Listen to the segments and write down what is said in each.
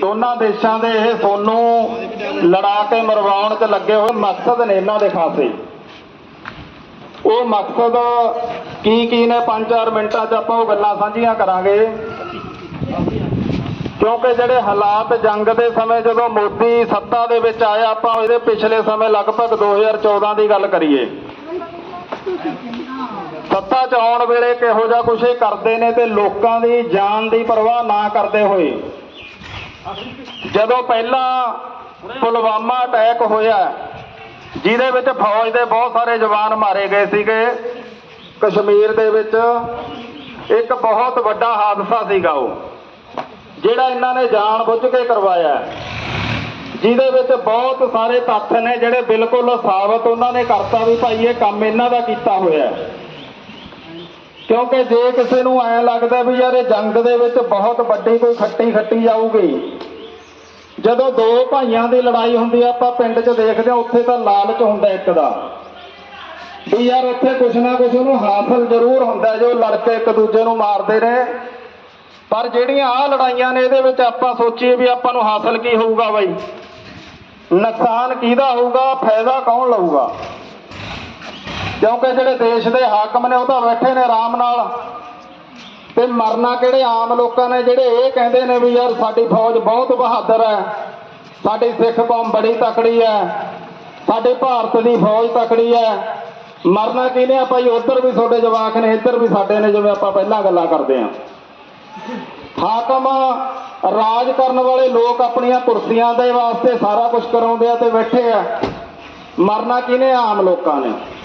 ਦੋਨਾਂ ਦੇਸ਼ਾਂ ਦੇ ਇਹ ਸੋਨੂੰ ਲੜਾ ਕੇ ਮਰਵਾਉਣ 'ਚ ਲੱਗੇ ਹੋਏ ਮਕਸਦ ਨੇ ਇਹਨਾਂ ਦੇ ਖਾਸੇ ਉਹ ਮਕਸਦ ਕੀ ਕੀ ਨੇ? 5-4 ਮਿੰਟਾਂ 'ਚ ਆਪਾਂ ਉਹ ਗੱਲਾਂ ਸਾਂਝੀਆਂ ਕਰਾਂਗੇ। ਕਿਉਂਕਿ ਜਿਹੜੇ ਹਾਲਾਤ ਜੰਗ ਦੇ ਸਮੇਂ ਜਦੋਂ ਮੋਦੀ ਸੱਤਾ ਦੇ ਵਿੱਚ ਆਇਆ, ਆਪਾਂ ਇਹਦੇ ਪਿਛਲੇ ਸਮੇਂ ਲਗਭਗ 2014 ਦੀ ਗੱਲ ਕਰੀਏ। ਸੱਤਾ 'ਚ ਆਉਣ ਵੇਲੇ ਕਿਹੋ ਜਿਹਾ ਕੁਛ ਇਹ ਕਰਦੇ ਨੇ ਤੇ ਲੋਕਾਂ ਦੀ ਜਾਨ ਦੀ ਪਰਵਾਹ ਨਾ ਕਰਦੇ ਹੋਏ ਜਦੋਂ ਪਹਿਲਾਂ ਪੁਲਵਾਮਾ ਅਟੈਕ ਹੋਇਆ, ਜਿਹਦੇ ਵਿੱਚ ਫੌਜ ਦੇ ਬਹੁਤ ਸਾਰੇ ਜਵਾਨ ਮਾਰੇ ਗਏ ਸੀਗੇ ਕਸ਼ਮੀਰ ਦੇ ਵਿੱਚ ਇੱਕ ਬਹੁਤ ਵੱਡਾ ਹਾਦਸਾ ਸੀਗਾ ਉਹ, ਜਿਹੜਾ ਇਹਨਾਂ ਨੇ ਜਾਣ ਬੁੱਝ ਕੇ ਕਰਵਾਇਆ ਜਿਹਦੇ ਵਿੱਚ ਬਹੁਤ ਸਾਰੇ ਤੱਥ ਨੇ ਜਿਹੜੇ ਬਿਲਕੁਲ ਸਾਬਤ ਉਹਨਾਂ ਨੇ ਕਰਤਾ ਵੀ ਭਾਈ ਇਹ ਕੰਮ ਇਹਨਾਂ ਦਾ ਕੀਤਾ ਹੋਇਆ ਹੈ। ਕਿਉਂਕਿ ਜੇ ਕਿਸੇ ਨੂੰ ਐ ਲੱਗਦਾ ਵੀ ਯਾਰ ਇਹ ਜੰਗ ਦੇ ਵਿੱਚ ਬਹੁਤ ਵੱਡੀ ਕੋਈ ਖੱਟੀ ਖੱਟੀ ਜਾਊਗੀ ਜਦੋਂ ਦੋ ਭਾਈਆਂ ਦੀ ਲੜਾਈ ਹੁੰਦੀ ਆ, ਆਪਾਂ ਪਿੰਡ 'ਚ ਦੇਖਦੇ ਆ, ਉੱਥੇ ਤਾਂ ਲਾਲਚ ਹੁੰਦਾ ਇੱਕ ਦਾ। ਵੀ ਯਾਰ ਉੱਥੇ ਕੁਛ ਨਾ ਕੁਛ ਉਹਨੂੰ ਹਾਸਲ ਜ਼ਰੂਰ ਹੁੰਦਾ ਜੋ ਲੜ ਕੇ ਇੱਕ ਦੂਜੇ ਨੂੰ ਮਾਰਦੇ ਨੇ ਪਰ ਜਿਹੜੀਆਂ ਆਹ ਲੜਾਈਆਂ ਨੇ, ਇਹਦੇ ਵਿੱਚ ਆਪਾਂ ਸੋਚੀਏ ਵੀ ਆਪਾਂ ਨੂੰ ਹਾਸਲ ਕੀ ਹੋਊਗਾ ਬਾਈ? ਨੁਕਸਾਨ ਕਿਹਦਾ ਹੋਊਗਾ, ਫਾਇਦਾ ਕੌਣ ਲਊਗਾ? ਕਿਉਂਕਿ ਜਿਹੜੇ ਦੇਸ਼ ਦੇ ਹਾਕਮ ਨੇ ਉਹ ਤਾਂ ਬੈਠੇ ਨੇ ਆਰਾਮ ਨਾਲ। ਤੇ ਮਰਨਾ ਕਿਹੜੇ ਆਮ ਲੋਕਾਂ ਨੇ ਜਿਹੜੇ ਇਹ ਕਹਿੰਦੇ ਨੇ ਵੀ ਯਾਰ ਸਾਡੀ ਫੌਜ ਬਹੁਤ ਬਹਾਦਰ ਹੈ। ਸਾਡੀ ਸਿੱਖ ਕੌਮ ਬੜੀ ਤਕੜੀ ਹੈ। ਸਾਡੇ ਭਾਰਤ ਦੀ ਫੌਜ ਤਕੜੀ ਹੈ। ਮਰਨਾ ਕਿਹਨੇ ਆ ਭਾਈ? ਉਧਰ ਵੀ ਤੁਹਾਡੇ ਜਵਾਕ ਨੇ, ਇੱਧਰ ਵੀ ਸਾਡੇ ਨੇ, ਜਿਵੇਂ ਆਪਾਂ ਪਹਿਲਾਂ ਗੱਲਾਂ ਕਰਦੇ ਹਾਂ। ਹਾਕਮ ਰਾਜ ਕਰਨ ਵਾਲੇ ਲੋਕ ਆਪਣੀਆਂ ਕੁਰਸੀਆਂ ਦੇ ਵਾਸਤੇ ਸਾਰਾ ਕੁਝ ਕਰਾਉਂਦੇ ਆ ਤੇ ਬੈਠੇ ਆ। ਮਰਨਾ ਕਿਹਨੇ ਆਮ ਲੋਕਾਂ ਨੇ?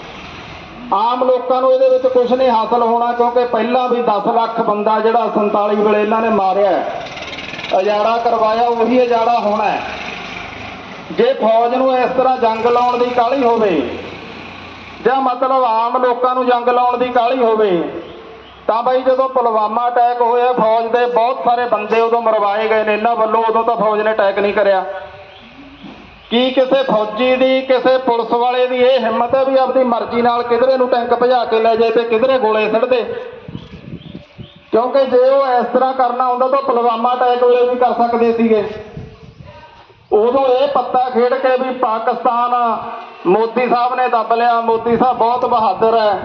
ਆਮ ਲੋਕਾਂ ਨੂੰ ਇਹਦੇ ਵਿੱਚ ਕੁਝ ਨਹੀਂ ਹਾਸਲ ਹੋਣਾ ਕਿਉਂਕਿ ਪਹਿਲਾਂ ਵੀ 10 ਲੱਖ ਬੰਦਾ ਜਿਹੜਾ 47 ਵੇਲੇ ਇਹਨਾਂ ਨੇ ਮਾਰਿਆ ਹੈ, ਉਜਾੜਾ ਕਰਵਾਇਆ ਉਹੀ ਅਜਾੜਾ ਹੋਣਾ ਹੈ। ਜੇ ਫੌਜ ਨੂੰ ਇਸ ਤਰ੍ਹਾਂ ਜੰਗ ਲਾਉਣ ਦੀ ਕਾਹਲੀ ਹੋਵੇ ਜਾਂ ਮਤਲਬ ਆਮ ਲੋਕਾਂ ਨੂੰ ਜੰਗ ਲਾਉਣ ਦੀ ਕਾਹਲੀ ਹੋਵੇ ਤਾਂ ਬਾਈ ਜਦੋਂ ਪੁਲਵਾਮਾ ਅਟੈਕ ਹੋਇਆ ਫੌਜ ਦੇ ਬਹੁਤ ਸਾਰੇ ਬੰਦੇ ਉਦੋਂ ਮਰਵਾਏ ਗਏ ਨੇ ਇਹਨਾਂ ਵੱਲੋਂ ਉਦੋਂ ਤਾਂ ਫੌਜ ਨੇ ਅਟੈਕ ਨਹੀਂ ਕਰਿਆ। ਕੀ ਕਿਸੇ ਫੌਜੀ ਦੀ, ਕਿਸੇ ਪੁਲਿਸ ਵਾਲੇ ਦੀ ਇਹ ਹਿੰਮਤ ਹੈ ਵੀ ਆਪਣੀ ਮਰਜ਼ੀ ਨਾਲ ਕਿਧਰੇ ਨੂੰ ਟੈਂਕ ਭਜਾ ਕੇ ਲੈ ਜਾਏ ਤੇ ਕਿਧਰੇ ਗੋਲੇ ਸਿੱਟਦੇ ਕਿਉਂਕਿ ਜੇ ਉਹ ਇਸ ਤਰ੍ਹਾਂ ਕਰਨਾ ਹੁੰਦਾ ਤਾਂ ਪੁਲਵਾਮਾ ਅਟੈਕ ਵੇਲੇ ਵੀ ਕਰ ਸਕਦੇ ਸੀਗੇ। ਉਦੋਂ ਇਹ ਪੱਤਾ ਖੇਡ ਕੇ ਵੀ ਪਾਕਿਸਤਾਨ ਮੋਦੀ ਸਾਹਿਬ ਨੇ ਦੱਬ ਲਿਆ। ਮੋਦੀ ਸਾਹਿਬ ਬਹੁਤ ਬਹਾਦਰ ਹੈ।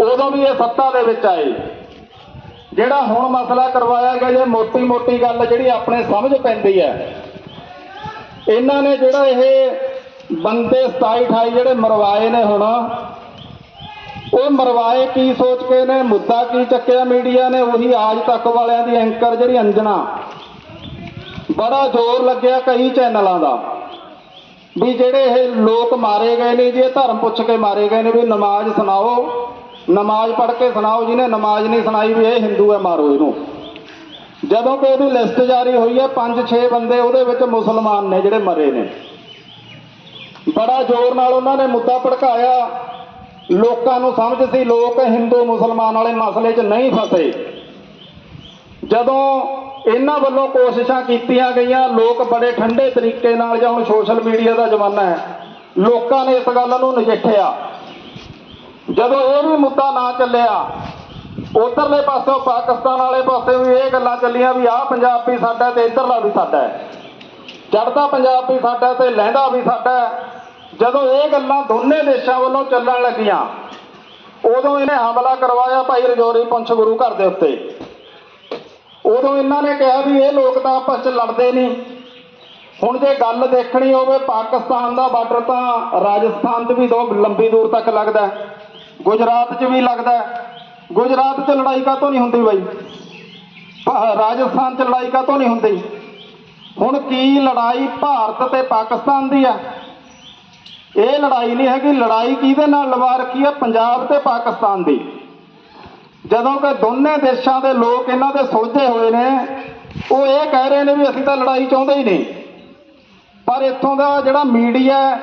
ਉਦੋਂ ਵੀ ਇਹ ਸੱਤਾ ਦੇ ਵਿੱਚ ਆਏ। ਜਿਹੜਾ ਹੁਣ ਮਸਲਾ ਕਰਵਾਇਆ ਗਿਆ ਜੇ ਮੋਟੀ ਮੋਟੀ ਗੱਲ ਜਿਹੜੀ ਆਪਣੇ ਸਮਝ ਪੈਂਦੀ ਹੈ। ਇਹਨਾਂ ਨੇ ਜਿਹੜਾ ਇਹ ਬੰਦੇ 27 28 ਜਿਹੜੇ ਮਰਵਾਏ ਨੇ ਹੁਣ, ਉਹ ਮਰਵਾਏ ਕੀ ਸੋਚ ਕੇ ਨੇ? ਮੁੱਦਾ ਕੀ ਚੱਕਿਆ ਮੀਡੀਆ ਨੇ? ਉਹੀ ਆਜ ਤੱਕ ਵਾਲਿਆਂ ਦੀ ਐਂਕਰ ਜਿਹੜੀ ਅੰਜਣਾ। ਬੜਾ ਜ਼ੋਰ ਲੱਗਿਆ ਕਈ ਚੈਨਲਾਂ ਦਾ। ਵੀ ਜਿਹੜੇ ਇਹ ਲੋਕ ਮਾਰੇ ਗਏ ਨੇ ਜੀ, ਇਹ ਧਰਮ ਪੁੱਛ ਕੇ ਮਾਰੇ ਗਏ ਨੇ ਵੀ ਨਮਾਜ਼ ਸੁਣਾਓ। ਨਮਾਜ਼ ਪੜ੍ਹ ਕੇ ਸੁਣਾਓ, ਜਿਹਨੇ ਨਮਾਜ਼ ਨਹੀਂ ਸੁਣਾਈ ਵੀ ਇਹ ਹਿੰਦੂ ਹੈ, ਮਾਰੋ ਇਹਨੂੰ। ਜਦੋਂ ਕਿ ਉਹਦੀ ਲਿਸਟ ਜਾਰੀ ਹੋਈ ਹੈ 5-6 ਬੰਦੇ ਉਹਦੇ ਵਿੱਚ ਮੁਸਲਮਾਨ ਨੇ ਜਿਹੜੇ ਮਰੇ ਨੇ। ਬੜਾ ਜ਼ੋਰ ਨਾਲ ਉਹਨਾਂ ਨੇ ਮੁੱਦਾ ਭੜਕਾਇਆ। ਲੋਕਾਂ ਨੂੰ ਸਮਝ ਸੀ, ਲੋਕ ਹਿੰਦੂ ਮੁਸਲਮਾਨ ਵਾਲੇ ਮਸਲੇ 'ਚ ਨਹੀਂ ਫਸੇ। ਜਦੋਂ ਇਹਨਾਂ ਵੱਲੋਂ ਕੋਸ਼ਿਸ਼ਾਂ ਕੀਤੀਆਂ ਗਈਆਂ, ਲੋਕ ਬੜੇ ਠੰਡੇ ਤਰੀਕੇ ਨਾਲ ਜਾਂ ਹੁਣ ਸੋਸ਼ਲ ਮੀਡੀਆ ਦਾ ਜ਼ਮਾਨਾ ਹੈ, ਲੋਕਾਂ ਨੇ ਇਸ ਗੱਲ ਨੂੰ ਨਜਿੱਠਿਆ। ਜਦੋਂ ਇਹ ਵੀ ਮੁੱਦਾ ਨਾ ਚੱਲਿਆ ਉਧਰਲੇ ਪਾਸੋਂ ਪਾਕਿਸਤਾਨ ਵਾਲੇ ਪਾਸੇ ਵੀ ਇਹ ਗੱਲਾਂ ਚੱਲੀਆਂ ਵੀ ਆਹ ਪੰਜਾਬ ਵੀ ਸਾਡਾ ਤੇ ਇਧਰਲਾ ਵੀ ਸਾਡਾ ਹੈ। ਚੜਦਾ ਪੰਜਾਬ ਵੀ ਸਾਡਾ ਤੇ ਲਹਿੰਦਾ ਵੀ ਸਾਡਾ ਜਦੋਂ ਇਹ ਗੱਲਾਂ ਦੋਨੇ ਦੇਸ਼ਾਂ ਵੱਲੋਂ ਚੱਲਣ ਲੱਗੀਆਂ, ਉਦੋਂ ਇਹਨੇ ਹਮਲਾ ਕਰਵਾਇਆ ਭਾਈ ਰਜੌਰੀ ਪੁੰਛ ਗੁਰੂ ਘਰ ਦੇ ਉੱਤੇ। ਉਦੋਂ ਇਹਨਾਂ ਨੇ ਕਿਹਾ ਵੀ ਇਹ ਲੋਕ ਤਾਂ ਆਪਸ ਚ ਲੜਦੇ ਨਹੀਂ। ਹੁਣ ਜੇ ਗੱਲ ਦੇਖਣੀ ਹੋਵੇ, ਪਾਕਿਸਤਾਨ ਦਾ ਬਾਰਡਰ ਤਾਂ ਰਾਜਸਥਾਨ 'ਚ ਵੀ ਦੋ ਲੰਬੀ ਦੂਰ ਤੱਕ ਲੱਗਦਾ ਗੁਜਰਾਤ 'ਚ ਵੀ ਲੱਗਦਾ ਗੁਜਰਾਤ 'ਚ ਲੜਾਈ ਕਾਹਤੋਂ ਨਹੀਂ ਹੁੰਦੀ ਬਾਈ? ਭਾ- ਰਾਜਸਥਾਨ 'ਚ ਲੜਾਈ ਕਾਹਤੋਂ ਨਹੀਂ ਹੁੰਦੀ? ਹੁਣ ਕੀ ਲੜਾਈ ਭਾਰਤ ਤੇ ਪਾਕਿਸਤਾਨ ਦੀ ਆ? ਇਹ ਲੜਾਈ ਨਹੀਂ ਹੈਗੀ, ਲੜਾਈ ਕਿਹਦੇ ਨਾਲ ਲਵਾ ਰੱਖੀ ਹੈ ਪੰਜਾਬ ਤੇ ਪਾਕਿਸਤਾਨ ਦੀ। ਜਦੋਂ ਕਿ ਦੋਨੇ ਦੇਸ਼ਾਂ ਦੇ ਲੋਕ ਇਹਨਾਂ ਦੇ ਸੁਲਝੇ ਹੋਏ ਨੇ, ਉਹ ਇਹ ਕਹਿ ਰਹੇ ਨੇ ਵੀ ਅਸੀਂ ਤਾਂ ਲੜਾਈ ਚਾਹੁੰਦੇ ਹੀ ਨਹੀਂ। ਪਰ ਇੱਥੋਂ ਦਾ ਜਿਹੜਾ ਮੀਡੀਆ